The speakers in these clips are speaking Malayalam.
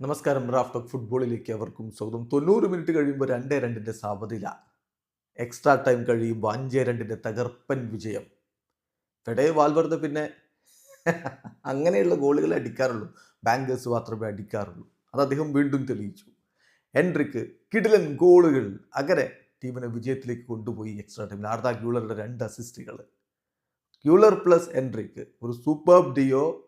നമസ്കാരം. ഓഫ് ഫുട്ബോളിലേക്ക് അവർക്കും സ്വാഗതം. തൊണ്ണൂറ് മിനിറ്റ് കഴിയുമ്പോൾ രണ്ടേ രണ്ടിന്റെ സാവതില എക്സ്ട്രാ ടൈം കഴിയുമ്പോൾ അഞ്ചേ രണ്ടിന്റെ തകർപ്പൻ വിജയം. ഫെഡേ വാൽവർദ്ധ പിന്നെ അങ്ങനെയുള്ള ഗോളുകൾ അടിക്കാറുള്ളൂ. ബാങ്കേഴ്സ് മാത്രമേ അടിക്കാറുള്ളൂ. അത് അദ്ദേഹം വീണ്ടും തെളിയിച്ചു. എൻട്രിക്ക് കിടിലൻ ഗോളുകൾ അങ്ങനെ ടീമിനെ വിജയത്തിലേക്ക് കൊണ്ടുപോയി എക്സ്ട്രാ ടൈമിൽ. ആർദാ ഗ്യൂളറുടെ രണ്ട് അസിസ്റ്റുകൾ ഗ്യൂളർ പ്ലസ് എൻട്രിക്ക് ഒരു സൂപ്പർ ഡിയോ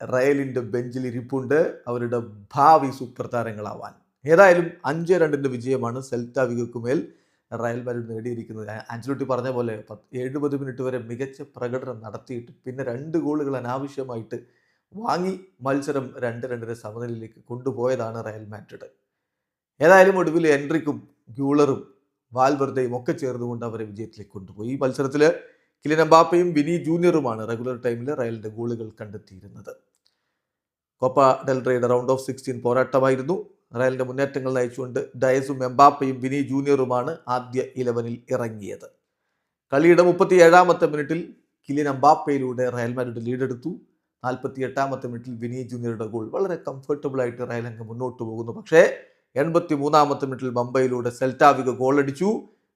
റയലിന്റെ ബെഞ്ചിൽ ഇരിപ്പുണ്ട്. അവരുടെ ഭാവി സൂപ്പർ താരങ്ങളാവാൻ. ഏതായാലും അഞ്ച് രണ്ടിന്റെ വിജയമാണ് സെൽത്ത വിഗക്കുമേൽ റയൽ മാഡ്രിഡ് നേടിയിരിക്കുന്നത്. ആഞ്ചലോട്ടി പറഞ്ഞ പോലെ എഴുപത് മിനിറ്റ് വരെ മികച്ച പ്രകടനം നടത്തിയിട്ട് പിന്നെ രണ്ട് ഗോളുകൾ അനാവശ്യമായിട്ട് വാങ്ങി മത്സരം രണ്ട് രണ്ടിന് സമനിലയിലേക്ക് കൊണ്ടുപോയതാണ് റയൽ മാഡ്രിഡ്. ഏതായാലും ഒടുവിൽ എൻട്രിക്കും ഗ്യൂളറും വാൽവെർദയും ഒക്കെ ചേർന്നുകൊണ്ട് അവരെ വിജയത്തിലേക്ക് കൊണ്ടുപോയി. ഈ മത്സരത്തിൽ കിലിൻ വിനി ജൂനിയറുമാണ് റെഗുലർ ടൈമിൽ റയലിന്റെ ഗോളുകൾ കണ്ടെത്തിയിരുന്നത്. കോപ്പ ഡെൽറയുടെ റൗണ്ട് ഓഫ് സിക്സ്റ്റീൻ പോരാട്ടമായിരുന്നു. റയലിന്റെ മുന്നേറ്റങ്ങൾ നയിച്ചുകൊണ്ട് ഡയസും എംബാപ്പയും വിനി ജൂനിയറുമാണ് ആദ്യ ഇലവനിൽ ഇറങ്ങിയത്. കളിയുടെ മുപ്പത്തി ഏഴാമത്തെ മിനിറ്റിൽ കിലിൻ എംബാപ്പയിലൂടെ റയൽ മാഡ്രിഡ് ലീഡെടുത്തു നാൽപ്പത്തി എട്ടാമത്തെ മിനിറ്റിൽ വിനി ജൂനിയറുടെ ഗോൾ വളരെ കംഫർട്ടബിൾ ആയിട്ട് റയൽ അങ്ങ് മുന്നോട്ട് പോകുന്നു. പക്ഷേ എൺപത്തി മൂന്നാമത്തെ മിനിറ്റിൽ മുംബൈയിലൂടെ സെൽറ്റാവിക ഗോളടിച്ചു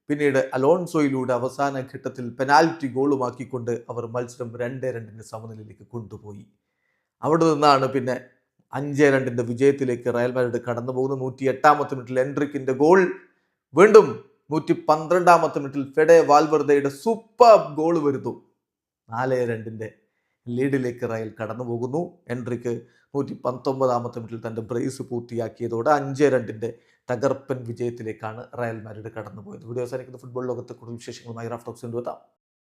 പിന്നീട് അലോൺസോയിലൂടെ അവസാന ഘട്ടത്തിൽ പെനാൽറ്റി ഗോളുമാക്കിക്കൊണ്ട് അവർ മത്സരം രണ്ട് രണ്ടിന് സമനിലയിലേക്ക് കൊണ്ടുപോയി. അവിടെ നിന്നാണ് പിന്നെ അഞ്ച് രണ്ടിന്റെ വിജയത്തിലേക്ക് റയൽ മാഡ്രിഡ് കടന്നു പോകുന്നത്. നൂറ്റി എട്ടാമത്തെ മിനിറ്റിൽ എൻട്രിക്കിന്റെ ഗോൾ. വീണ്ടും നൂറ്റി പന്ത്രണ്ടാമത്തെ മിനിറ്റിൽ ഫെഡെ വാൽവർദയുടെ സൂപ്പർ ഗോൾ വരുന്നു. നാല് രണ്ടിന്റെ ലീഡിലേക്ക് റയൽ കടന്നു പോകുന്നു. എൻട്രിക്ക് നൂറ്റി പത്തൊമ്പതാമത്തെ മിനിറ്റിൽ തന്റെ ബ്രേസ് പൂർത്തിയാക്കിയതോടെ അഞ്ച് രണ്ടിന്റെ തകർപ്പൻ വിജയത്തിലേക്കാണ് റയൽ മാഡ്രിഡ് കടന്നുപോയത്. വീഡിയോ അവസാനിക്കുന്ന. ഫുട്ബോൾ ലോകത്തെ കൂടുതൽ വിശേഷങ്ങളുമായി റാഫ്റ്റോക്സിന്റെ കൊണ്ടുവെത്താം.